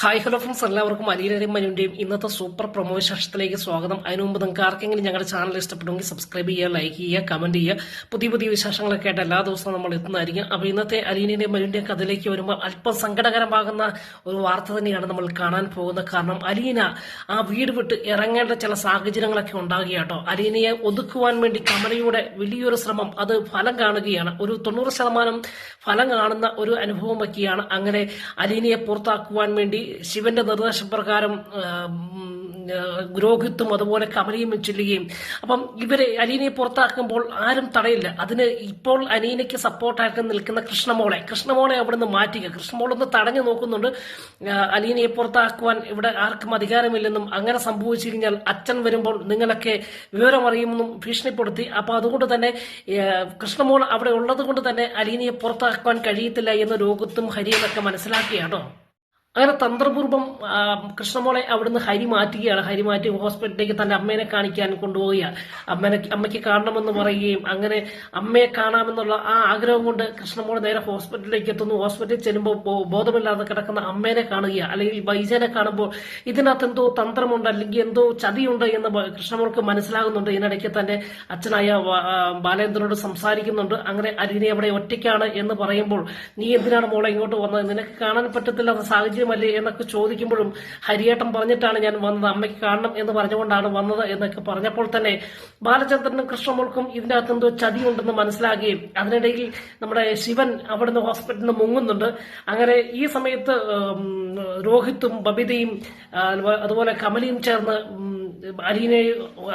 Hi hello friends എല്ലാവർക്കും അലീനയും മനുവിന്റെയും ഇന്നത്തെ super promo വിശേഷത്തിലേക്ക് സ്വാഗതം. അതിനു മുമ്പ് നിങ്ങൾക്ക് ആർക്കെങ്കിലും ഞങ്ങളുടെ ചാനൽ ഇഷ്ടപ്പെടുമെങ്കിൽ സബ്സ്ക്രൈബ് ചെയ്യുക ലൈക്ക് ചെയ്യുക കമന്റ് ചെയ്യുക. പുതിയ പുതിയ വിശേഷങ്ങളൊക്കെ ആയിട്ട് എല്ലാ ദിവസവും നമ്മൾ എത്തുന്നതായിരിക്കും. അപ്പോൾ ഇന്നത്തെ അലീനയുടെയും മനുവിന്റെയും കഥയിലേക്ക് വരുമ്പോൾ അല്പം സങ്കടകരമാകുന്ന ഒരു വാർത്ത തന്നെയാണ് നമ്മൾ കാണാൻ പോകുന്നത്. കാരണം അലീന ആ വീട് വിട്ട് ഇറങ്ങേണ്ട ചില സാഹചര്യങ്ങളൊക്കെ ഉണ്ടാകുക കേട്ടോ. അലീനയെ ഒതുക്കുവാൻ വേണ്ടി കമലയുടെ വലിയൊരു ശ്രമം അത് ഫലം കാണുകയാണ്. ഒരു തൊണ്ണൂറ് ശതമാനം ഫലം കാണുന്ന ഒരു അനുഭവം ഒക്കെയാണ് അങ്ങനെ അലീനയെ പുറത്താക്കുവാൻ വേണ്ടി ശിവന്റെ നിർദ്ദേശപ്രകാരം ഉം, അതുപോലെ കമലയും ചെല്ലുകയും. അപ്പം ഇവരെ അലീനയെ പുറത്താക്കുമ്പോൾ ആരും തടയില്ല. അതിന് ഇപ്പോൾ അലീനയ്ക്ക് സപ്പോർട്ടായിട്ട് നിൽക്കുന്ന കൃഷ്ണമോളെ. കൃഷ്ണമോളെ അവിടുന്ന് മാറ്റുക കൃഷ്ണമോളൊന്ന് തടഞ്ഞു നോക്കുന്നുണ്ട്. അനീനയെ പുറത്താക്കുവാൻ ഇവിടെ ആർക്കും അധികാരമില്ലെന്നും അങ്ങനെ സംഭവിച്ചു കഴിഞ്ഞാൽ അച്ഛൻ വരുമ്പോൾ നിങ്ങളൊക്കെ വിവരമറിയുമെന്നും ഭീഷണിപ്പെടുത്തി. അപ്പൊ അതുകൊണ്ട് തന്നെ കൃഷ്ണമോൾ അവിടെ ഉള്ളത് കൊണ്ട് തന്നെ അലീനയെ പുറത്താക്കുവാൻ കഴിയത്തില്ല എന്ന് രോഗത്തും ഹരിയുമൊക്കെ മനസ്സിലാക്കിയാട്ടോ അങ്ങനെ തന്ത്രപൂർവം കൃഷ്ണമോളെ അവിടുന്ന് ഹരി മാറ്റുകയാണ്. ഹരി മാറ്റി ഹോസ്പിറ്റലിലേക്ക് തന്റെ അമ്മേനെ കാണിക്കാൻ കൊണ്ടുപോവുകയാണ്. അമ്മേനെ അമ്മയ്ക്ക് കാണണമെന്ന് പറയുകയും അങ്ങനെ അമ്മയെ കാണാമെന്നുള്ള ആ ആഗ്രഹം കൊണ്ട് കൃഷ്ണമോളെ നേരെ ഹോസ്പിറ്റലിലേക്ക് എത്തുന്നു. ഹോസ്പിറ്റലിൽ ചെല്ലുമ്പോൾ ബോധമില്ലാതെ കിടക്കുന്ന അമ്മേനെ കാണുക അല്ലെങ്കിൽ വൈജനെ കാണുമ്പോൾ ഇതിനകത്ത് എന്തോ തന്ത്രമുണ്ട് അല്ലെങ്കിൽ എന്തോ ചതിയുണ്ട് എന്ന് കൃഷ്ണമോൾക്ക് മനസ്സിലാകുന്നുണ്ട്. ഇതിനിടയ്ക്ക് തന്റെ അച്ഛനായ ബാലേന്ദ്രനോട് സംസാരിക്കുന്നുണ്ട്. അങ്ങനെ അരിനെ അവിടെ ഒറ്റയ്ക്കാണ് എന്ന് പറയുമ്പോൾ നീ എന്തിനാണ് മോളെ ഇങ്ങോട്ട് വന്നത്? നിനക്ക് കാണാൻ പറ്റത്തില്ലാത്ത സാഹചര്യമല്ലേ എന്നൊക്കെ ചോദിക്കുമ്പോഴും ഹരിയേട്ടൻ പറഞ്ഞിട്ടാണ് ഞാൻ വന്നത്. അമ്മയ്ക്ക് കാണണം എന്ന് പറഞ്ഞുകൊണ്ടാണ് വന്നത് എന്നൊക്കെ പറഞ്ഞപ്പോൾ തന്നെ ബാലചന്ദ്രനും കൃഷ്ണമോൾക്കും ഇതിന്റെ അകത്ത് എന്തോ ചതിയുണ്ടെന്ന് മനസ്സിലാകുകയും അതിനിടയിൽ നമ്മുടെ ശിവൻ അവിടുന്ന് ഹോസ്പിറ്റലിൽ നിന്ന് മുങ്ങുന്നുണ്ട്. അങ്ങനെ ഈ സമയത്ത് രോഹിത്തും ബബിതയും അതുപോലെ കമലിയും ചേർന്ന് അലീനെ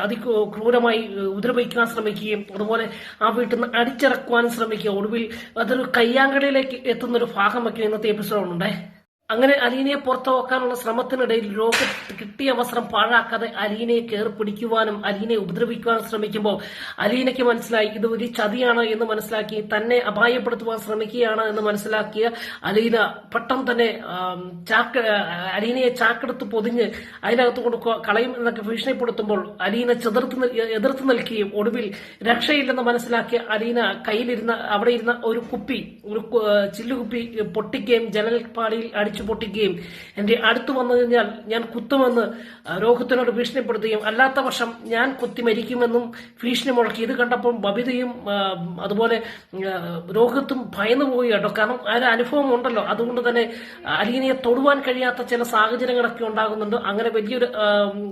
അതിക്രൂരമായി ഉപദ്രവിക്കാൻ ശ്രമിക്കുകയും അതുപോലെ ആ വീട്ടിൽ നിന്ന് അടിച്ചിറക്കുവാൻ ശ്രമിക്കുക ഒടുവിൽ അതൊരു കയ്യാങ്കടയിലേക്ക് എത്തുന്ന ഒരു ഭാഗമൊക്കെ ഇന്നത്തെ എപ്പിസോഡുണ്ടേ അങ്ങനെ അലീനയെ പുറത്തുവെക്കാനുള്ള ശ്രമത്തിനിടയിൽ രോഗം കിട്ടിയ അവസരം പാഴാക്കാതെ അലീനയെ കയറി പിടിക്കുവാനും അലീനയെ ഉപദ്രവിക്കുവാനും ശ്രമിക്കുമ്പോൾ അലീനയ്ക്ക് മനസ്സിലായി ഇത് ഒരു ചതിയാണ് എന്ന് മനസ്സിലാക്കി തന്നെ അപായപ്പെടുത്തുവാൻ ശ്രമിക്കുകയാണ് എന്ന് മനസ്സിലാക്കിയ അലീന പെട്ടെന്ന് തന്നെ ചാക്ക് അലീനയെ ചാക്കെടുത്ത് പൊതിഞ്ഞ് അതിനകത്ത് കൊണ്ട് കളയും എന്നൊക്കെ ഭീഷണിപ്പെടുത്തുമ്പോൾ അലീന ചെതിർത്ത് എതിർത്ത് നിൽക്കുകയും ഒടുവിൽ രക്ഷയില്ലെന്ന് മനസ്സിലാക്കിയ അലീന കയ്യിലിരുന്ന അവിടെ ഇരുന്ന ഒരു കുപ്പി ഒരു ചില്ലുകുപ്പി പൊട്ടിക്കുകയും ജനൽപ്പാളിയിൽ അടിച്ചു പൊട്ടിക്കുകയും എന്റെ അടുത്ത് വന്നു കഴിഞ്ഞാൽ ഞാൻ കുത്തുമെന്ന് രോഹിത്തിനോട് ഭീഷണിപ്പെടുത്തുകയും അല്ലാത്ത പക്ഷം ഞാൻ കുത്തി മരിക്കുമെന്നും ഭീഷണി മുഴക്കി. ഇത് കണ്ടപ്പോൾ ബബിതയും അതുപോലെ രോഗത്തും ഭയന്നു പോയി കേട്ടോ കാരണം ഒരു അനുഭവം ഉണ്ടല്ലോ. അതുകൊണ്ട് തന്നെ അലീനയെ തൊടുവാൻ കഴിയാത്ത ചില സാഹചര്യങ്ങളൊക്കെ ഉണ്ടാകുന്നുണ്ട്. അങ്ങനെ വലിയൊരു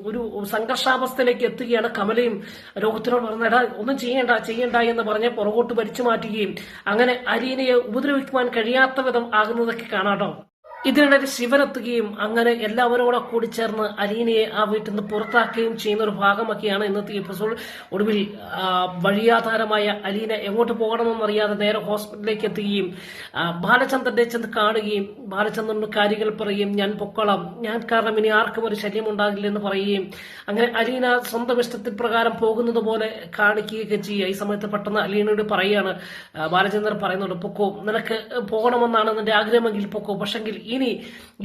ഒരു സംഘർഷാവസ്ഥയിലേക്ക് എത്തുകയാണ് കമലയും രോഹിത്തിനോട് പറഞ്ഞ ഒന്നും ചെയ്യേണ്ട ചെയ്യേണ്ട എന്ന് പറഞ്ഞ് പുറകോട്ട് വലിച്ചു മാറ്റുകയും അങ്ങനെ അലീനയെ ഉപദ്രവിക്കുവാൻ കഴിയാത്ത വിധം ആകുന്നതൊക്കെ കാണാട്ടോ ഇതിനിടയിൽ ശിവനെത്തുകയും അങ്ങനെ എല്ലാവരും കൂടെ കൂടി ചേർന്ന് അലീനയെ ആ വീട്ടിൽ നിന്ന് പുറത്താക്കുകയും ചെയ്യുന്ന ഒരു ഭാഗമൊക്കെയാണ് ഇന്നത്തെ എപ്പിസോഡ് ഒടുവിൽ വഴിയാധാരമായ അലീന എങ്ങോട്ട് പോകണമെന്നറിയാതെ നേരെ ഹോസ്പിറ്റലിലേക്ക് എത്തുകയും ബാലചന്ദ്രനെ ചെന്ന് കാണുകയും ബാലചന്ദ്രനോട് കാര്യങ്ങൾ പറയുകയും ഞാൻ പൊക്കോളാം ഞാൻ കാരണം ഇനി ആർക്കും ഒരു ശല്യം ഉണ്ടാകില്ല എന്ന് പറയുകയും അങ്ങനെ അലീന സ്വന്തം ഇഷ്ടത്തിൽ പ്രകാരം പോകുന്നത് പോലെ കാണിക്കുകയൊക്കെ ചെയ്യുക. ഈ സമയത്ത് പെട്ടെന്ന് അലീനയോട് പറയുകയാണ് ബാലചന്ദ്രൻ പറയുന്നുണ്ട് പൊക്കോ നിനക്ക് പോകണമെന്നാണ് നിന്റെ ആഗ്രഹമെങ്കിൽ പൊക്കോ പക്ഷെങ്കിൽ ഇനി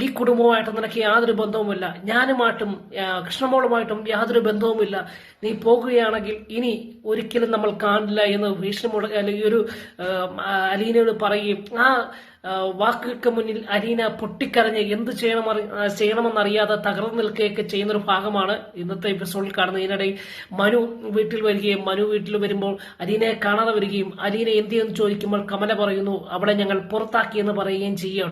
ഈ കുടുംബവുമായിട്ട് നിനക്ക് യാതൊരു ബന്ധവുമില്ല. ഞാനുമായിട്ടും കൃഷ്ണമോളുമായിട്ടും യാതൊരു ബന്ധവുമില്ല. നീ പോകുകയാണെങ്കിൽ ഇനി ഒരിക്കലും നമ്മൾ കാണില്ല എന്ന് ഭീഷണി മുട അല്ലെങ്കിൽ ഒരു അലീനയോട് പറയുകയും ആ വാക്കുകൾക്ക് മുന്നിൽ അലീന പൊട്ടിക്കരഞ്ഞ് എന്ത് ചെയ്യണം ചെയ്യണമെന്നറിയാതെ തകർന്നു നിൽക്കുകയൊക്കെ ചെയ്യുന്ന ഒരു ഭാഗമാണ് ഇന്നത്തെ എപ്പിസോഡിൽ കാണുന്നത്. ഇതിനിടയിൽ മനു വീട്ടിൽ വരികയും മനു വീട്ടിൽ വരുമ്പോൾ അലീനയെ കാണാതെ വരികയും അലീന എന്ത് ചെയ്യുമെന്ന് ചോദിക്കുമ്പോൾ കമല പറയുന്നു അവളെ ഞങ്ങൾ പുറത്താക്കിയെന്ന് പറയുകയും ചെയ്യുകയാണ്.